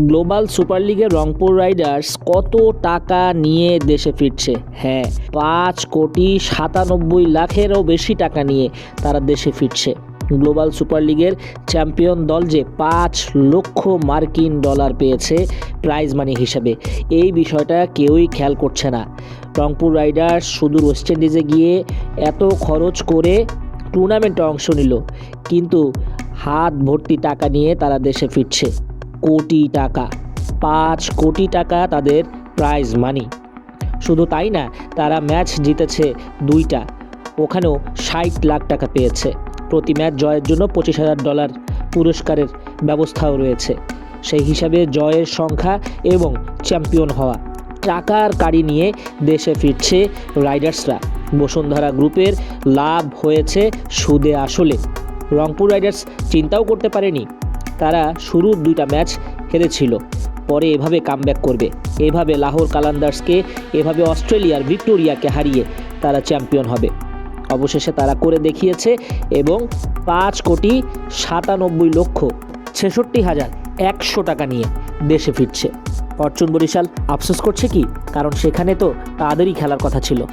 Global super লিগে Rangpur Riders কত টাকা নিয়ে দেশে ফিরছে? হ্যাঁ পাঁচ কোটি সাতানব্বই লাখেরও বেশি টাকা নিয়ে তারা দেশে ফিরছে। গ্লোবাল সুপার লিগের চ্যাম্পিয়ন দল যে পাঁচ লক্ষ মার্কিন ডলার পেয়েছে প্রাইজ মানি হিসেবে, এই বিষয়টা কেউই খেয়াল করছে না। রংপুর রাইডার্স সুদূর ওয়েস্ট ইন্ডিজে গিয়ে এত খরচ করে টুর্নামেন্টে অংশ নিল, কিন্তু হাত ভর্তি টাকা নিয়ে তারা দেশে ফিরছে। কোটি টাকা, পাঁচ কোটি টাকা তাদের প্রাইজ মানি শুধু তাই না, তারা ম্যাচ জিতেছে দুইটা, ওখানেও ষাট লাখ টাকা পেয়েছে। প্রতি ম্যাচ জয়ের জন্য পঁচিশ হাজার ডলার পুরস্কারের ব্যবস্থাও রয়েছে। সেই হিসাবে জয়ের সংখ্যা এবং চ্যাম্পিয়ন হওয়া, টাকার কাড়ি নিয়ে দেশে ফিরছে রাইডার্সরা বসুন্ধরা গ্রুপের লাভ হয়েছে সুদে আসলে। রংপুর রাইডার্স চিন্তাও করতে পারেনি। তারা শুরুর দুইটা ম্যাচ হেরেছিল। পরে এভাবে কামব্যাক করবে। এভাবে লাহোর কালান্দার্সকে, এভাবে অস্ট্রেলিয়ার ভিক্টোরিয়াকে হারিয়ে তারা চ্যাম্পিয়ন হবে। অবশেষে তারা করে দেখিয়েছে এবং পাঁচ কোটি সাতানব্বই লক্ষ ছেষট্টি হাজার একশো টাকা নিয়ে দেশে ফিরছে। অর্জুন বরিশাল আফসোস করছে কি? কারণ সেখানে তো তাদেরই খেলার কথা ছিল।